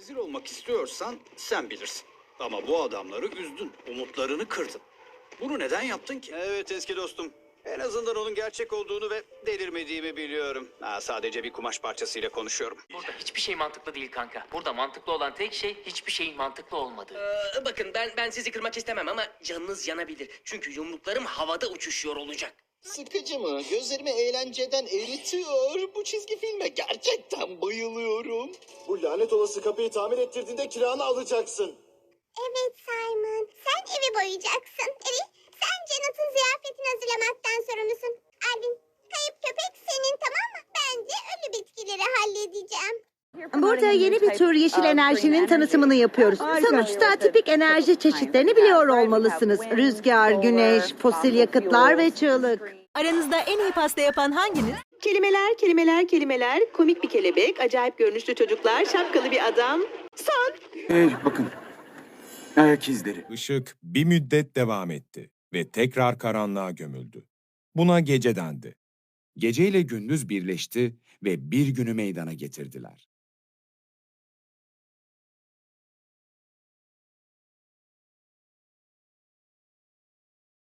Rezil olmak istiyorsan sen bilirsin. Ama bu adamları üzdün, umutlarını kırdın. Bunu neden yaptın ki? Evet eski dostum. En azından onun gerçek olduğunu ve delirmediğimi biliyorum. Ha, sadece bir kumaş parçasıyla konuşuyorum. Burada hiçbir şey mantıklı değil kanka. Burada mantıklı olan tek şey hiçbir şeyin mantıklı olmadığı. Ee, bakın ben ben sizi kırmak istemem ama canınız yanabilir. Çünkü yumruklarım havada uçuşuyor olacak. Sıkıcı mı? Gözlerimi eğlenceden eritiyor. Bu çizgi filme gerçekten bayılıyorum. Bu lanet olası kapıyı tamir ettirdiğinde kiranı alacaksın. Evet Simon. Sen evi boyayacaksın. Evet. Sen Janet'ın ziyafetini hazırlamaktan sorumlusun. Alvin, kayıp köpek senin tamam mı? Ben de ölü bitkileri halledeceğim. Burada yeni bir tür yeşil enerjinin tanıtımını yapıyoruz. Sonuçta tipik enerji çeşitlerini biliyor olmalısınız. Rüzgar, güneş, fosil yakıtlar ve çığlık. Aranızda en iyi pasta yapan hanginiz? Kelimeler, kelimeler, kelimeler, komik bir kelebek, acayip görünüşlü çocuklar, şapkalı bir adam. Son. Hey bakın. Ayak izleri. Işık bir müddet devam etti ve tekrar karanlığa gömüldü. Buna gece dendi. Geceyle gündüz birleşti ve bir günü meydana getirdiler.